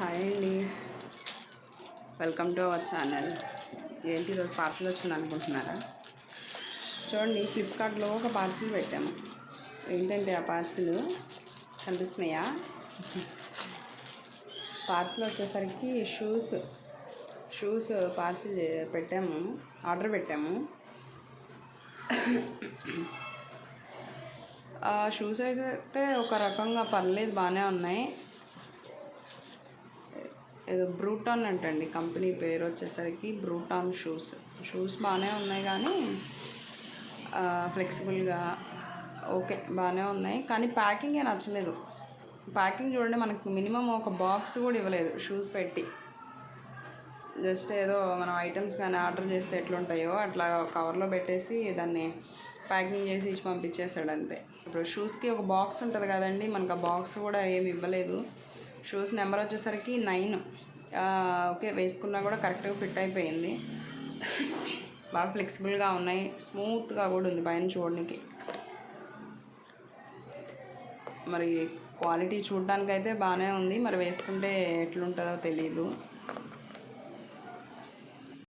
Hi అండి. Welcome to our channel. ఏంటి ఈరోజు పార్సిల్ వచ్చింది అనుకుంటున్నారా? చూడండి ఫ్లిప్కార్ట్లో ఒక పార్సిల్ పెట్టాము ఏంటంటే ఆ పార్సిల్? కనిపిస్తున్నాయా? పార్సిల్ వచ్చేసరికి షూస్ షూస్ పార్సిల్ పెట్టాము. ఆర్డర్ పెట్టాము. ఆ షూస్ అయితే ఒక రకంగా పర్లేదు బాగానే ఉన్నాయి. ఏదో బ్రూటాన్ అంటండి. కంపెనీ పేరు వచ్చేసరికి బ్రూటాన్ షూస్ షూస్ బాగానే ఉన్నాయి కానీ ఫ్లెక్సిబుల్గా ఓకే బాగానే ఉన్నాయి. కానీ ప్యాకింగే నచ్చలేదు. ప్యాకింగ్ చూడండి మనకు మినిమం ఒక బాక్స్ కూడా ఇవ్వలేదు షూస్ పెట్టి. జస్ట్ ఏదో మనం ఐటమ్స్ కానీ ఆర్డర్ చేస్తే ఎట్లుంటాయో అట్లా కవర్లో పెట్టేసి దాన్ని ప్యాకింగ్ చేసి ఇచ్చి పంపించేశాడు అంతే. ఇప్పుడు షూస్కి ఒక బాక్స్ ఉంటుంది కదండి మనకు ఆ బాక్స్ కూడా ఏమి ఇవ్వలేదు. షూస్ నెంబర్ వచ్చేసరికి నైన్ ఓకే వేసుకున్నా కూడా కరెక్ట్గా ఫిట్ అయిపోయింది. బాగా ఫ్లెక్సిబుల్గా ఉన్నాయి. స్మూత్గా కూడా ఉంది పైన చూడడానికి. మరి క్వాలిటీ చూడడానికి అయితే బాగానే ఉంది. మరి వేసుకుంటే ఎట్లుంటుందో తెలియదు